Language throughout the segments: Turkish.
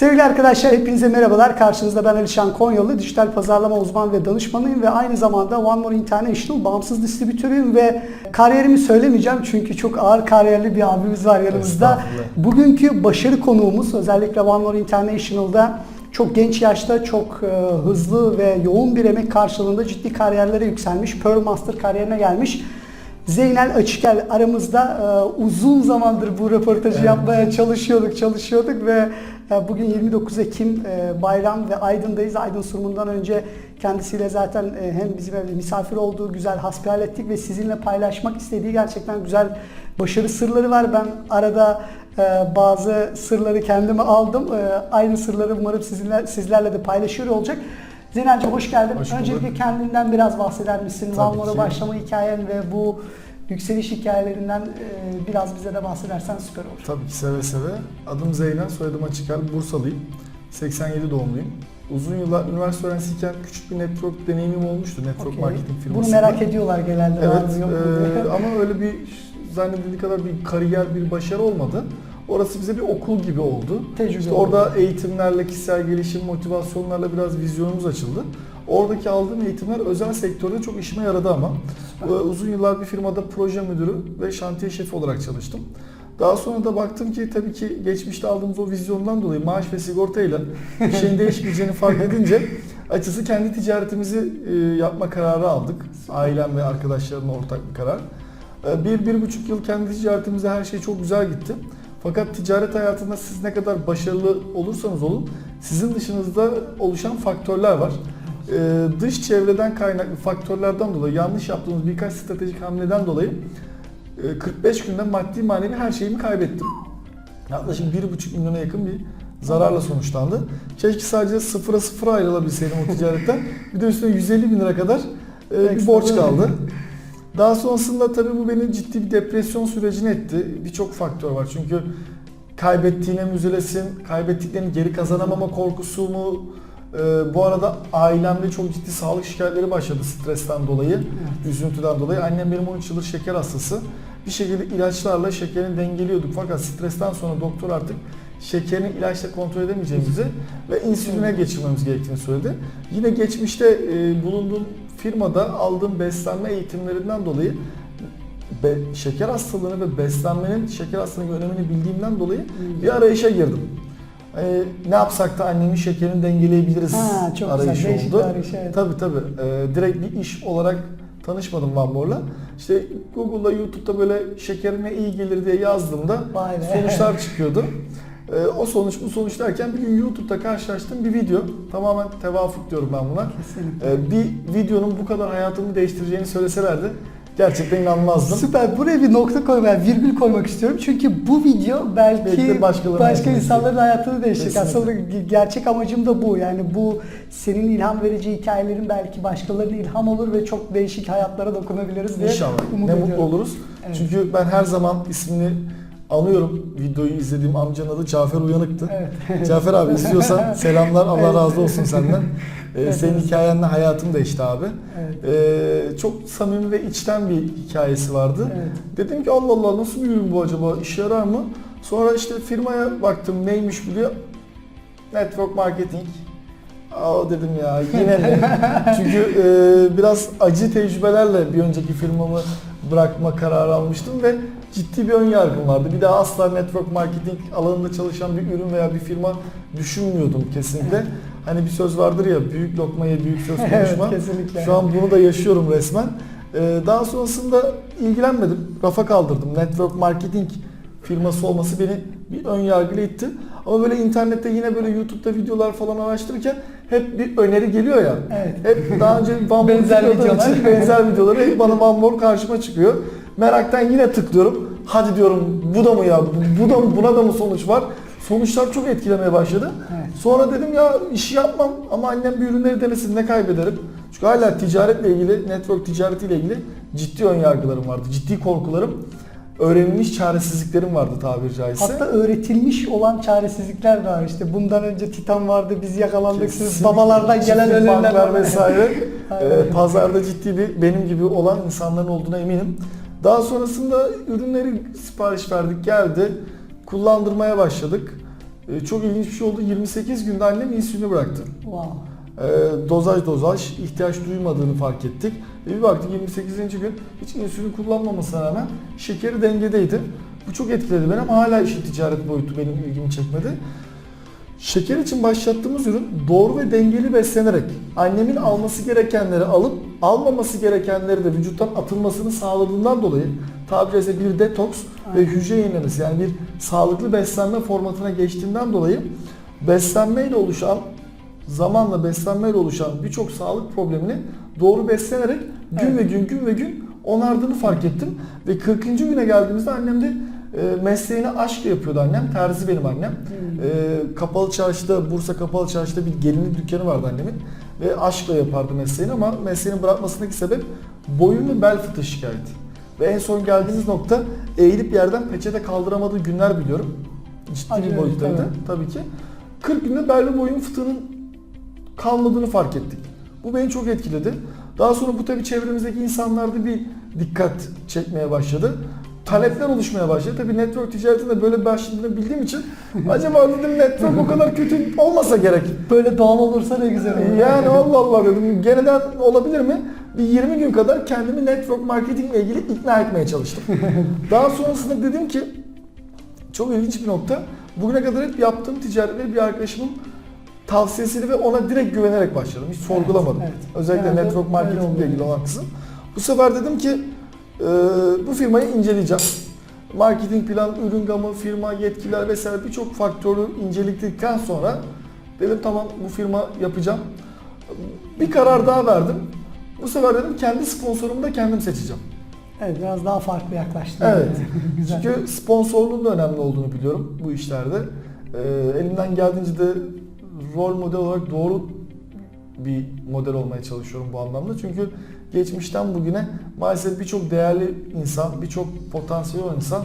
Sevgili arkadaşlar hepinize merhabalar. Karşınızda ben Alişan Konyalı, dijital pazarlama uzman ve danışmanıyım ve aynı zamanda One More International bağımsız distribütörüyüm ve kariyerimi söylemeyeceğim çünkü çok ağır kariyerli bir abimiz var yanımızda. Bugünkü başarı konuğumuz özellikle One More International'da çok genç yaşta çok e, hızlı ve yoğun bir emek karşılığında ciddi kariyerlere yükselmiş. Pearl Master kariyerine gelmiş. Zeynel Açıkel aramızda e, uzun zamandır bu röportajı Evet. yapmaya çalışıyorduk, çalışıyorduk ve e, bugün 29 Ekim e, bayram ve Aydın'dayız. Aydın sunumundan önce kendisiyle zaten e, hem bizim evde misafir olduğu güzel hasbihal ettik ve sizinle paylaşmak istediği gerçekten güzel başarı sırları var. Ben arada e, bazı sırları kendime aldım. E, Aynı sırları umarım sizinle sizlerle de paylaşıyor olacak. Zeynel'ciğim hoş geldin. Hoş bulduk. Öncelikle kendinden biraz bahseder misin? Ki. başlama hikayen ve bu yükseliş hikayelerinden e, biraz bize de bahsedersen süper olur. Tabii ki seve seve. Adım Zeynel, soyadım Açıkel, Bursalıyım. 87 doğumluyum. Uzun yıllar üniversite öğrencisiyken küçük bir network deneyimim olmuştu. Network Okey. marketing Bunu firmasında. merak ediyorlar genelde. Evet diye. ama öyle bir zannedildiği kadar bir kariyer, bir başarı olmadı. Orası bize bir okul gibi oldu. Tecrübe İşte oldu. orada eğitimlerle, kişisel gelişim, motivasyonlarla biraz vizyonumuz açıldı. Oradaki aldığım eğitimler özel sektörde çok işime yaradı ama. Süper. Ee, Uzun yıllar bir firmada proje müdürü ve şantiye şefi olarak çalıştım. Daha sonra da baktım ki tabii ki geçmişte aldığımız o vizyondan dolayı maaş ve sigortayla bir şeyin değişmeyeceğini fark edince açısı kendi ticaretimizi e, yapma kararı aldık. Ailem ve arkadaşlarımla ortak bir karar. E, Bir, bir buçuk yıl kendi ticaretimizde her şey çok güzel gitti. Fakat ticaret hayatında siz ne kadar başarılı olursanız olun, sizin dışınızda oluşan faktörler var. Ee, dış çevreden kaynaklı faktörlerden dolayı yanlış yaptığımız birkaç stratejik hamleden dolayı e, 45 günde maddi manevi her şeyimi kaybettim. Yaklaşık 1,5 milyona yakın bir zararla sonuçlandı. Keşke sadece sıfıra sıfıra ayrılabilseydim o ticaretten. Bir de üstüne 150 bin lira kadar e, bir borç kaldı. Daha sonrasında tabii bu beni ciddi bir depresyon sürecine etti. Birçok faktör var çünkü kaybettiğine müzelesin, kaybettiklerini geri kazanamama korkusu mu? Ee, bu arada ailemde çok ciddi sağlık şikayetleri başladı stresten dolayı, üzüntüden dolayı. Annem benim 13 yıldır şeker hastası. Bir şekilde ilaçlarla şekerini dengeliyorduk fakat stresten sonra doktor artık şekerini ilaçla kontrol edemeyeceğimizi ve insüline geçirmemiz gerektiğini söyledi. Yine geçmişte e, bulunduğum firmada aldığım beslenme eğitimlerinden dolayı be- şeker hastalığını ve beslenmenin şeker hastalığının önemini bildiğimden dolayı bir arayışa girdim. Ee, ne yapsak da annemin şekerini dengeleyebiliriz Ha, çok arayışı güzel. Değişik oldu. arayış, evet. Tabii tabii. Ee, direkt bir iş olarak tanışmadım Van Moor'la. İşte Google'da, YouTube'da böyle şekerine iyi gelir diye yazdığımda Vay be. sonuçlar çıkıyordu. Ee, o sonuç bu sonuç derken bir gün YouTube'da karşılaştığım bir video. Tamamen tevafuk diyorum ben buna. Kesinlikle. Ee, bir videonun bu kadar hayatımı değiştireceğini söyleselerdi gerçekten inanmazdım. Süper. Buraya bir nokta koymak, virgül koymak istiyorum. Çünkü bu video belki, Belki başka insanların hayatını değiştirecek. Aslında ge- gerçek amacım da bu. Yani bu senin ilham verici hikayelerin belki başkalarına ilham olur ve çok değişik hayatlara dokunabiliriz diye İnşallah. umut ne ediyorum. mutlu oluruz. Evet. Çünkü ben her zaman ismini anıyorum. Videoyu izlediğim amcanın adı Cafer Uyanık'tı. Evet. Cafer abi izliyorsan selamlar Allah Evet. razı olsun senden. Ee, Evet, senin hikayenle hayatım değişti abi. Evet. Ee, çok samimi ve içten bir hikayesi vardı. Evet. Dedim ki Allah Allah nasıl bir ürün bu acaba? İşe yarar mı? Sonra işte firmaya baktım neymiş diye. Network marketing. Aa dedim ya yine mi? Çünkü e, biraz acı tecrübelerle bir önceki firmamı bırakma kararı almıştım ve ciddi bir ön yargım vardı. Bir daha asla network marketing alanında çalışan bir ürün veya bir firma düşünmüyordum kesinlikle. Hani bir söz vardır ya büyük lokmaya büyük söz Evet, konuşma. kesinlikle. Şu an bunu da yaşıyorum resmen. Ee, daha sonrasında ilgilenmedim. Rafa kaldırdım. Network marketing firması olması beni bir ön yargıyla itti. Ama böyle internette yine böyle YouTube'da videolar falan araştırırken hep bir öneri geliyor ya. Evet. Hep daha önce Van Benzer videolar. için benzer videoları hep bana Van Moor karşıma çıkıyor. Meraktan yine tıklıyorum. Hadi diyorum bu da mı ya? Bu, bu da mı? Buna da mı sonuç var? Sonuçlar çok etkilemeye başladı. Evet. Sonra dedim ya işi yapmam ama annem bir ürünleri denesin ne kaybederim? Çünkü hala ticaretle ilgili, network ticaretiyle ilgili ciddi ön yargılarım vardı. Ciddi korkularım. Öğrenilmiş çaresizliklerim vardı tabiri caizse. Hatta öğretilmiş olan çaresizlikler var. İşte bundan önce Titan vardı, biz yakalandık, siz Kesinlikle. babalardan gelen ölümler vesaire. Ee, pazarda ciddi bir benim gibi olan insanların olduğuna eminim. Daha sonrasında ürünleri sipariş verdik geldi. Kullandırmaya başladık. e, çok ilginç bir şey oldu. 28 günde annem insülini bıraktı. Wow. E, dozaj dozaj ihtiyaç duymadığını fark ettik. E, bir baktık 28. gün hiç insülin kullanmamasına rağmen şekeri dengedeydi. Bu çok etkiledi beni ama hala işin ticaret boyutu benim ilgimi çekmedi. Şeker için başlattığımız ürün doğru ve dengeli beslenerek annemin alması gerekenleri alıp almaması gerekenleri de vücuttan atılmasını sağladığından dolayı tabiri caizse bir detoks ve hücre yenilemesi yani bir sağlıklı beslenme formatına geçtiğinden dolayı beslenmeyle oluşan zamanla beslenmeyle oluşan birçok sağlık problemini doğru beslenerek gün Evet. ve gün gün ve gün onardığını fark ettim. Ve 40. güne geldiğimizde annem de e, mesleğini aşkla yapıyordu annem. Terzi benim annem. Hmm. E, kapalı çarşıda, Bursa Kapalı Çarşıda bir gelinlik dükkanı vardı annemin. Ve aşkla yapardı mesleğini ama mesleğini bırakmasındaki sebep boyun ve bel fıtığı şikayeti. Ve en son geldiğimiz nokta eğilip yerden peçete kaldıramadığı günler biliyorum. Ciddi Acı, bir boyuttaydı tabii. tabii ki. 40 günde bel ve boyun fıtığının kalmadığını fark ettik. Bu beni çok etkiledi. Daha sonra bu tabii çevremizdeki insanlarda bir dikkat çekmeye başladı. Talepler oluşmaya başladı. Tabii network ticaretinde böyle başladığını bildiğim için acaba dedim network o kadar kötü olmasa gerek. Böyle doğal olursa ne güzel olur. Yani Allah Allah dedim geneden olabilir mi? Bir 20 gün kadar kendimi network marketing ile ilgili ikna etmeye çalıştım. Daha sonrasında dedim ki çok ilginç bir nokta. Bugüne kadar hep yaptığım ticaretleri bir arkadaşımın tavsiyesiyle ve ona direkt güvenerek başladım. Hiç sorgulamadım. evet. Özellikle Genelde network marketing ile ilgili olan kısım. Bu sefer dedim ki e, bu firmayı inceleyeceğim. Marketing plan, ürün gamı, firma, yetkiler vesaire birçok faktörü inceledikten sonra dedim tamam bu firma yapacağım. Bir karar daha verdim. Bu sefer dedim kendi sponsorumu da kendim seçeceğim. Evet biraz daha farklı yaklaştın. Evet. güzel. Çünkü sponsorluğun da önemli olduğunu biliyorum bu işlerde. Ee, elimden geldiğince de rol model olarak doğru bir model olmaya çalışıyorum bu anlamda. Çünkü geçmişten bugüne maalesef birçok değerli insan, birçok potansiyel insan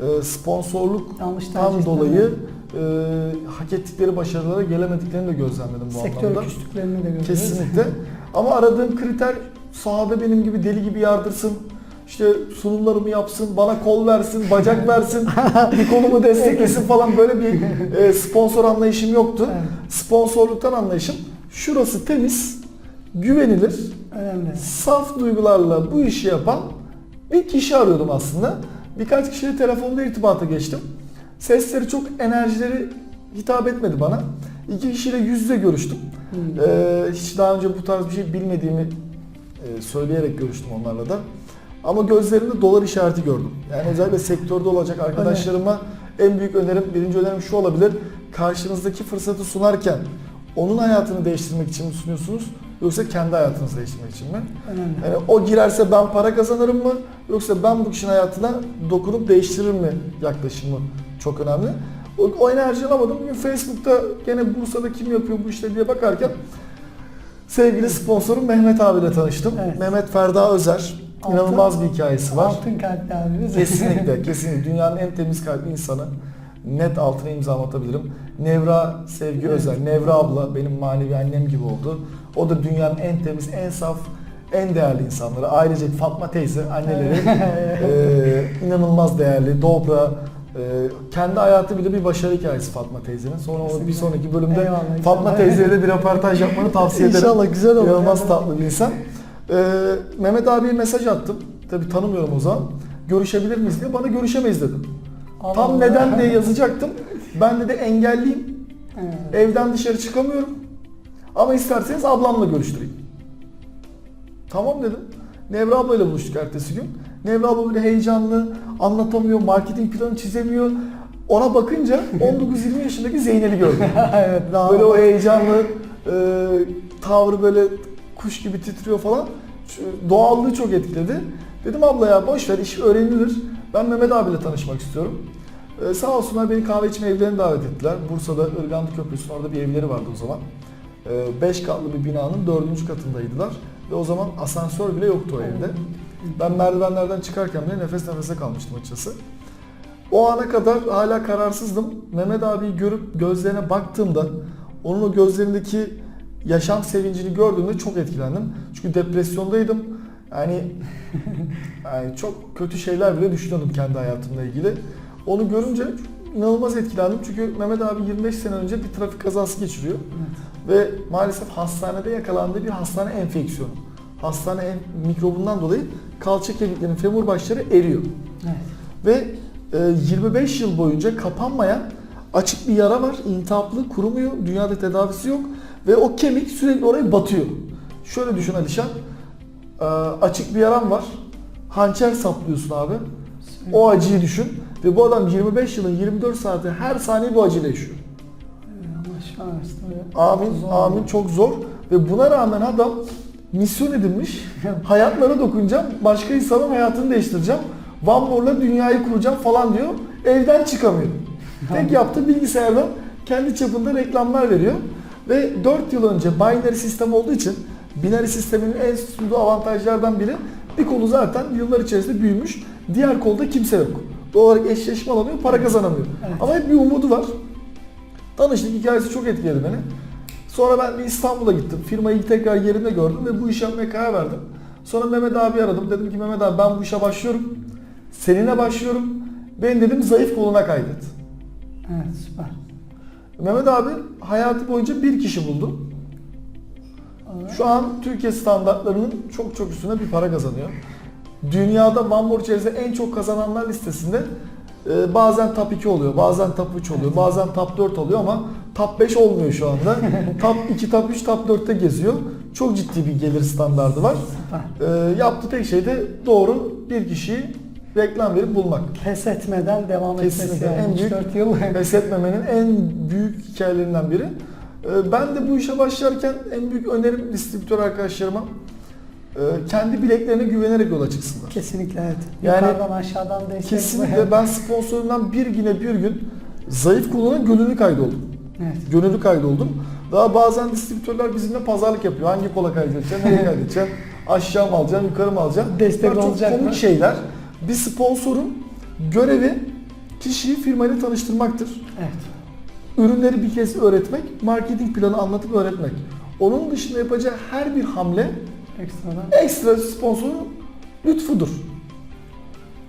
e, sponsorluk tam dolayı e, hak ettikleri başarılara gelemediklerini de gözlemledim bu Sektör anlamda. küstüklerini de görüyoruz. Kesinlikle. Ama aradığım kriter sahada benim gibi deli gibi yardırsın. İşte sunumlarımı yapsın, bana kol versin, bacak versin, bir kolumu desteklesin falan böyle bir e, sponsor anlayışım yoktu. Sponsorluktan anlayışım şurası temiz, güvenilir, önemli. saf duygularla bu işi yapan bir kişi arıyordum aslında. Birkaç kişiyle telefonda irtibata geçtim. Sesleri çok enerjileri hitap etmedi bana. İki kişiyle yüz yüze görüştüm. Hmm. Ee, hiç daha önce bu tarz bir şey bilmediğimi e, söyleyerek görüştüm onlarla da. Ama gözlerinde dolar işareti gördüm. Yani özellikle sektörde olacak arkadaşlarıma en büyük önerim, birinci önerim şu olabilir. Karşınızdaki fırsatı sunarken onun hayatını değiştirmek için mi sunuyorsunuz yoksa kendi hayatınızı değiştirmek için mi? Önemli. Yani o girerse ben para kazanırım mı yoksa ben bu kişinin hayatına dokunup değiştirir mi yaklaşımı çok önemli. O, o enerjiyi alamadım. Bugün Facebook'ta gene Bursa'da kim yapıyor bu işleri diye bakarken sevgili sponsorum Mehmet abiyle tanıştım. Evet. Mehmet Ferda Özer. Altın- İnanılmaz bir hikayesi var. Altın kalpli abimiz. Kesinlikle, kesinlikle. Dünyanın en temiz kalpli insanı. Net altına imza atabilirim. Nevra Sevgi Evet. Özel, Nevra abla benim manevi annem gibi oldu. O da dünyanın en temiz, en saf, en değerli insanları. Ayrıca Fatma teyze, anneleri eee, inanılmaz değerli. Dobra, eee, kendi hayatı bile bir başarı hikayesi Fatma teyzenin. Sonra onu bir sonraki bölümde Eyvallah, Fatma de bir röportaj yapmanı tavsiye ederim. İnşallah güzel olur. İnanılmaz tatlı bir insan. Ee, Mehmet abiye mesaj attım. Tabii tanımıyorum o zaman. Görüşebilir miyiz diye. Bana görüşemeyiz dedim. Allah Tam Allah. neden diye yazacaktım. Ben de de engelliyim. Evet. Evden dışarı çıkamıyorum. Ama isterseniz ablamla görüştüreyim. Tamam dedim. Nevra ablayla buluştuk ertesi gün. Nevra abla böyle heyecanlı, anlatamıyor, marketing planı çizemiyor. Ona bakınca 19-20 yaşındaki Zeynel'i gördüm. evet daha Böyle o heyecanlı e, tavrı böyle kuş gibi titriyor falan. Doğallığı çok etkiledi. Dedim abla ya boş ver iş öğrenilir. Ben Mehmet abiyle tanışmak istiyorum. E, sağ olsunlar beni kahve içme evlerine davet ettiler. Bursa'da Irgandı Köprüsü'nün orada bir evleri vardı o zaman. 5 katlı bir binanın dördüncü katındaydılar. Ve o zaman asansör bile yoktu o evde. Ben merdivenlerden çıkarken bile nefes nefese kalmıştım açıkçası. O ana kadar hala kararsızdım. Mehmet abiyi görüp gözlerine baktığımda onun o gözlerindeki yaşam sevincini gördüğümde çok etkilendim. Çünkü depresyondaydım. Yani, yani çok kötü şeyler bile düşünüyordum kendi hayatımla ilgili. Onu görünce inanılmaz etkilendim. Çünkü Mehmet abi 25 sene önce bir trafik kazası geçiriyor. Ve maalesef hastanede yakalandığı bir hastane enfeksiyonu. Hastane en- mikrobundan dolayı kalça kemiklerinin femur başları eriyor. Evet. Ve e, 25 yıl boyunca kapanmayan açık bir yara var. İntihaplı, kurumuyor. Dünyada tedavisi yok. Ve o kemik sürekli oraya batıyor. Şöyle düşün Alişan. E, açık bir yaran var. Hançer saplıyorsun abi. O acıyı düşün. Ve bu adam 25 yılın 24 saati her saniye bu acıyla yaşıyor. Tabii. Amin, amin çok zor. Ve buna rağmen adam misyon edilmiş. Hayatlara dokunacağım, başka insanın hayatını değiştireceğim. Van Moor'la dünyayı kuracağım falan diyor. Evden çıkamıyor. Tek yaptığı bilgisayardan kendi çapında reklamlar veriyor. Ve 4 yıl önce binary sistem olduğu için binary sistemin en sunduğu avantajlardan biri bir kolu zaten yıllar içerisinde büyümüş. Diğer kolda kimse yok. Doğal olarak eşleşme alamıyor, para kazanamıyor. Evet. Ama hep bir umudu var. Tanıştık hikayesi çok etkiledi beni. Sonra ben bir İstanbul'a gittim. Firmayı tekrar yerinde gördüm ve bu işi yapmaya karar verdim. Sonra Mehmet abi aradım. Dedim ki Mehmet abi ben bu işe başlıyorum. Seninle başlıyorum. Ben dedim zayıf koluna kaydet. Evet süper. Mehmet abi hayatı boyunca bir kişi buldu. Şu an Türkiye standartlarının çok çok üstüne bir para kazanıyor. Dünyada One içerisinde en çok kazananlar listesinde e, bazen top 2 oluyor, bazen top 3 oluyor, bazen top 4 oluyor ama top 5 olmuyor şu anda. top 2, top 3, top 4'te geziyor. Çok ciddi bir gelir standardı var. E, yaptığı tek şey de doğru bir kişiyi reklam verip bulmak. Pes etmeden devam etmesi Kesinlikle. yani. En büyük 4 yıl. Pes etmemenin en büyük hikayelerinden biri. Ee, Ben de bu işe başlarken en büyük önerim distribütör arkadaşlarıma e, kendi bileklerine güvenerek yola çıksınlar. Kesinlikle evet. Yani Yukarıdan aşağıdan destek. Kesinlikle ben sponsorumdan bir güne bir gün zayıf kullanan gönüllü kaydoldum. Evet. Gönüllü kaydoldum. Daha bazen distribütörler bizimle pazarlık yapıyor. Hangi kola kaydedeceksin, nereye kaydedeceksin, aşağı mı alacaksın, yukarı mı alacaksın? Destek Bunlar olacak çok komik mı? şeyler. Bir sponsorun görevi kişiyi firmayla tanıştırmaktır. Evet. ürünleri bir kez öğretmek, marketing planı anlatıp öğretmek. Onun dışında yapacağı her bir hamle Ekstradan. ekstra sponsorun lütfudur.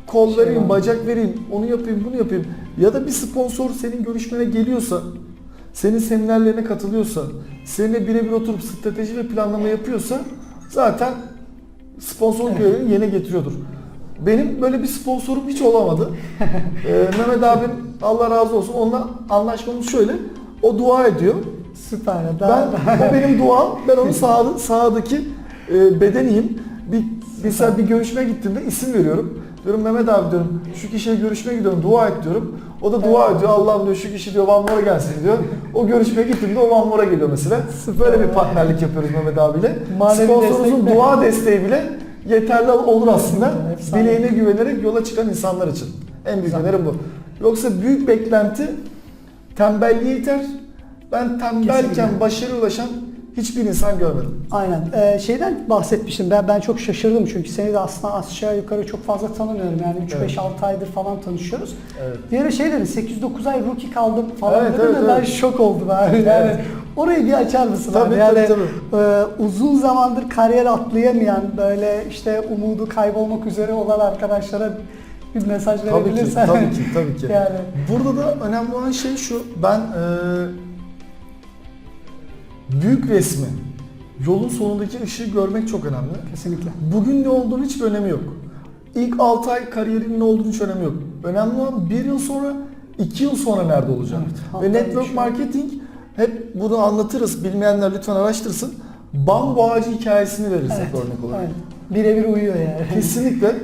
Kol Şey vereyim, var. bacak vereyim, onu yapayım, bunu yapayım. Ya da bir sponsor senin görüşmene geliyorsa, senin seminerlerine katılıyorsa, seninle birebir oturup strateji ve planlama yapıyorsa zaten sponsorluk görevini yerine getiriyordur. Benim böyle bir sponsorum hiç olamadı. ee, Mehmet abim Allah razı olsun onunla anlaşmamız şöyle. O dua ediyor. Süper. Ben, Daha, o benim duam. Ben onun sağ, sağdaki e, bedeniyim. Bir, mesela bir görüşmeye gittiğimde isim veriyorum. Diyorum Mehmet abi diyorum şu kişiyle görüşmeye gidiyorum dua et diyorum. O da dua ediyor Allah'ım diyor şu kişi diyor Van Moor'a gelsin diyor. O görüşmeye gittiğimde o Van Moor'a geliyor mesela. Böyle bir partnerlik yapıyoruz Mehmet abiyle. Manevi Sponsorumuzun destek de- dua desteği bile yeterli olur aslında. Efsane. Bileğine güvenerek yola çıkan insanlar için. En büyük önerim bu. Yoksa büyük beklenti tembelliğe iter. Ben tembelken Kesinlikle. başarıya ulaşan hiçbir insan görmedim. Aynen. Ee, şeyden bahsetmiştim. Ben ben çok şaşırdım çünkü seni de aslında aşağı yukarı çok fazla tanımıyorum. Yani 3-5-6 Evet. aydır falan tanışıyoruz. Evet. Bir ara şey dedin 8-9 ay rookie kaldım falan Evet, dedin evet, ve ben evet. şok oldum abi. Yani Evet. orayı bir açar mısın Tabii, abi? Yani tabii, e, uzun zamandır kariyer atlayamayan böyle işte umudu kaybolmak üzere olan arkadaşlara bir mesaj Tabii ki, verebilirsen. tabii ki, tabii ki. yani Burada da önemli olan şey şu. Ben e, büyük resmi, yolun sonundaki ışığı görmek çok önemli. kesinlikle. Bugün ne olduğunu hiçbir önemi yok. İlk 6 ay kariyerinin ne olduğunu hiç önemi yok. Önemli olan 1 yıl sonra, 2 yıl sonra nerede olacak. Evet, Ve network marketing hep bunu anlatırız. Bilmeyenler lütfen araştırsın. Bambu ağacı hikayesini veririz Evet, örnek olarak. evet. Birebir uyuyor yani. Kesinlikle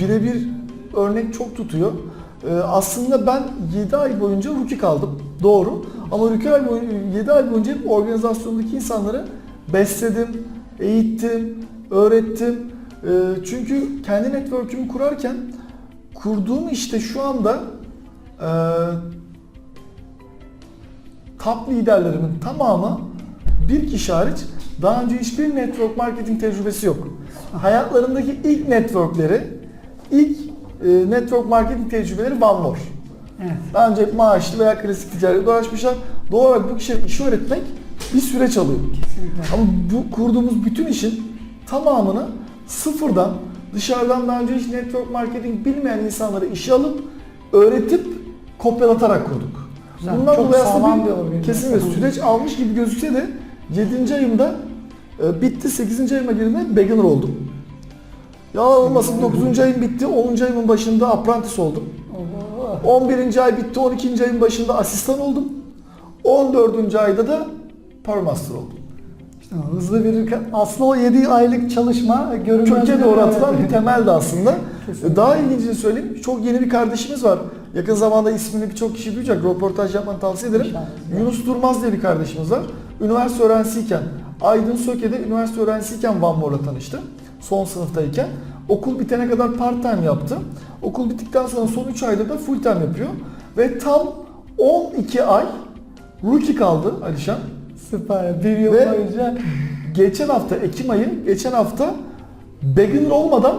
birebir örnek çok tutuyor. Ee, aslında ben 7 ay boyunca rookie kaldım. Doğru. Ama rookie ay boyunca, 7 ay boyunca hep organizasyondaki insanları besledim, eğittim, öğrettim. Ee, çünkü kendi network'ümü kurarken kurduğum işte şu anda e, top liderlerimin tamamı bir kişi hariç daha önce hiçbir network marketing tecrübesi yok. Hayatlarındaki ilk networkleri, ilk e, network marketing tecrübeleri One More. Evet. Daha önce hep maaşlı veya klasik ticaret uğraşmışlar. Doğal olarak bu kişilere işi öğretmek bir süreç alıyor. Kesinlikle. Ama bu kurduğumuz bütün işin tamamını sıfırdan dışarıdan daha önce hiç network marketing bilmeyen insanları işe alıp öğretip kopyalatarak kurduk. Güzel, Bundan çok dolayı aslında bir, kesinlikle süreç almış gibi gözükse de 7. ayımda e, bitti 8. ayıma girdiğimde beginner oldum. Ya olmasın 9. ayım bitti 10. ayımın başında apprentice oldum. Oo. 11. ay bitti 12. ayın başında asistan oldum. 14. ayda da Power Master oldum. İşte hızlı bir aslında o 7 aylık çalışma görünmez Köke doğru atılan bir temeldi aslında. Kesinlikle. Daha ilginçini söyleyeyim. Çok yeni bir kardeşimiz var. Yakın zamanda ismini birçok kişi duyacak. Röportaj yapmanı tavsiye ederim. İnşallah. Yunus Durmaz diye bir kardeşimiz var. Üniversite öğrencisiyken, Aydın Söke'de üniversite öğrencisiyken Van Moor'la tanıştı. Son sınıftayken. Okul bitene kadar part time yaptı. Okul bittikten sonra son 3 ayda da full time yapıyor. Ve tam 12 ay rookie kaldı Alişan. Süper. Bir yıl Ve- boyunca Geçen hafta Ekim ayı, geçen hafta beginner olmadan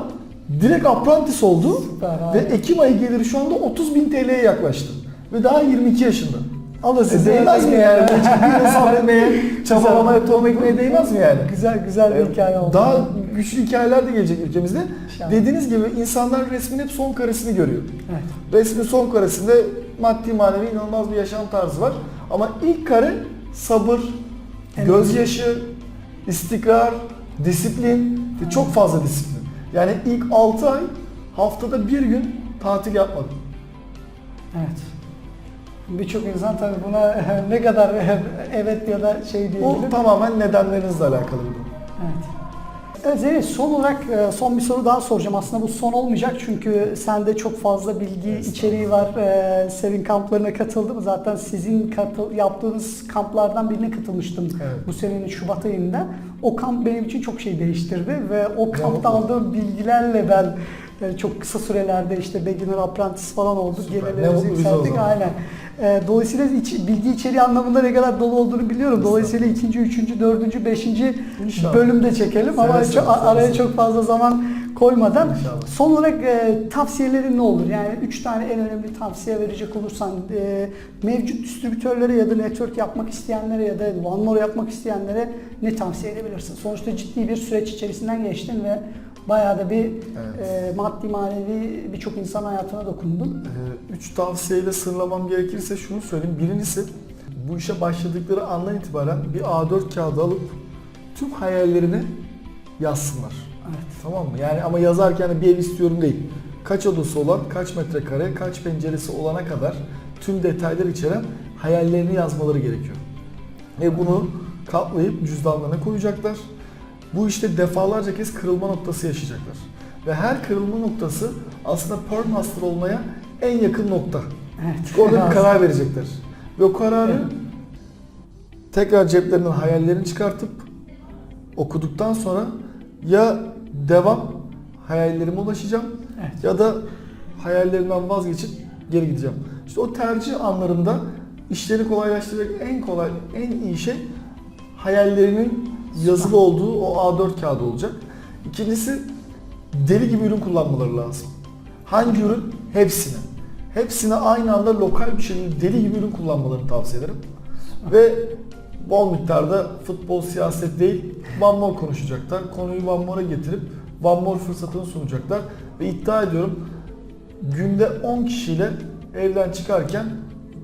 direkt apprentice oldu. Süper Ve. Ekim ayı geliri şu anda 30 bin TL'ye yaklaştı. Ve daha 22 yaşında. Alın E değmez mi yani? Ciddi sabretmeye, çabalamaya, tohum ekmeye değmez mi yani? Güzel güzel bir hikaye oldu. Daha güçlü hikayeler de gelecek ülkemizde. İnşallah. Dediğiniz gibi insanlar resmin hep son karesini görüyor. Evet. Resmin son karesinde maddi manevi inanılmaz bir yaşam tarzı var. Ama ilk kare sabır, Evet. gözyaşı, istikrar, disiplin ve çok fazla disiplin. Yani ilk 6 ay haftada bir gün tatil yapmadım. Evet. Birçok insan tabii buna ne kadar evet ya da şey Bu diyebilir. tamamen nedenlerinizle alakalı bir durum. Evet. Evet Zeynep son olarak e, son bir soru daha soracağım. Aslında bu son olmayacak çünkü sende çok fazla bilgi içeriği var. E, Senin kamplarına katıldım. Zaten sizin katıl, yaptığınız kamplardan birine katılmıştım Evet. bu senenin Şubat ayında. O kamp benim için çok şey değiştirdi ve o kampta aldığım bilgilerle ben e, çok kısa sürelerde işte beginner apprentice falan olduk. Gelirlerimizi yükselttik. Aynen. E, dolayısıyla iç- bilgi içeriği anlamında ne kadar dolu olduğunu biliyorum. Dolayısıyla ikinci, üçüncü, dördüncü, beşinci İnşallah. bölümde çekelim ama Seve seve araya seve. çok fazla zaman koymadan İnşallah. son olarak e, tavsiyelerin ne olur? Yani üç tane en önemli tavsiye verecek olursan e, mevcut distribütörlere ya da network yapmak isteyenlere ya da one more yapmak isteyenlere ne tavsiye edebilirsin? Sonuçta ciddi bir süreç içerisinden geçtin ve bayağı da bir Evet. e, maddi manevi birçok insan hayatına dokundun. Ee, Üç tavsiyeyle sırlamam gerekirse şunu söyleyeyim. Birincisi bu işe başladıkları andan itibaren bir A4 kağıdı alıp tüm hayallerini yazsınlar. Evet. Tamam mı? Yani ama yazarken de bir ev istiyorum değil. Kaç odası olan, kaç metrekare, kaç penceresi olana kadar tüm detaylar içeren hayallerini yazmaları gerekiyor. Ve bunu katlayıp cüzdanlarına koyacaklar. Bu işte defalarca kez kırılma noktası yaşayacaklar. Ve her kırılma noktası aslında Pearl Master olmaya en yakın nokta. Evet. Çünkü orada bir karar verecekler. Ve o kararı Evet. tekrar ceplerinden hayallerini çıkartıp okuduktan sonra ya devam hayallerime ulaşacağım Evet. ya da hayallerimden vazgeçip geri gideceğim. İşte o tercih anlarında işleri kolaylaştıracak en kolay, en iyi şey hayallerinin yazılı olduğu o A4 kağıdı olacak. İkincisi deli gibi ürün kullanmaları lazım. Hangi ürün? Hepsini. Hepsini aynı anda lokal bir şekilde deli gibi ürün kullanmalarını tavsiye ederim. Ve bol miktarda futbol, siyaset değil, One More konuşacaklar. Konuyu One More'a getirip One More fırsatını sunacaklar. Ve iddia ediyorum günde 10 kişiyle evden çıkarken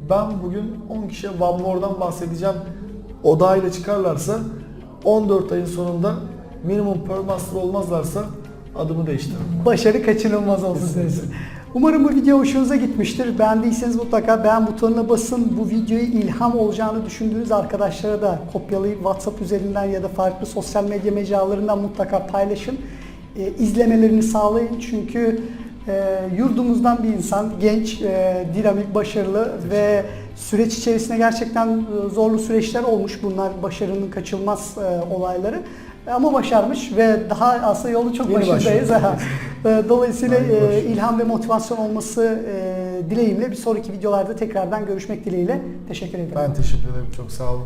ben bugün 10 kişiye One More'dan bahsedeceğim odayla çıkarlarsa 14 ayın sonunda minimum per master olmazlarsa adımı değiştiririm. Başarı kaçınılmaz olsun dersin. Umarım bu video hoşunuza gitmiştir. Beğendiyseniz mutlaka beğen butonuna basın. Bu videoyu ilham olacağını düşündüğünüz arkadaşlara da kopyalayıp WhatsApp üzerinden ya da farklı sosyal medya mecralarından mutlaka paylaşın. E, izlemelerini sağlayın çünkü e, yurdumuzdan bir insan, genç, e, dinamik, başarılı ve süreç içerisinde gerçekten e, zorlu süreçler olmuş. Bunlar başarının kaçılmaz e, olayları. Ama başarmış ve daha aslında yolun çok Yeni başındayız. E, Dolayısıyla e, ilham ve motivasyon olması e, dileğimle bir sonraki videolarda tekrardan görüşmek dileğiyle. Teşekkür ederim. Ben teşekkür ederim. Çok sağ olun.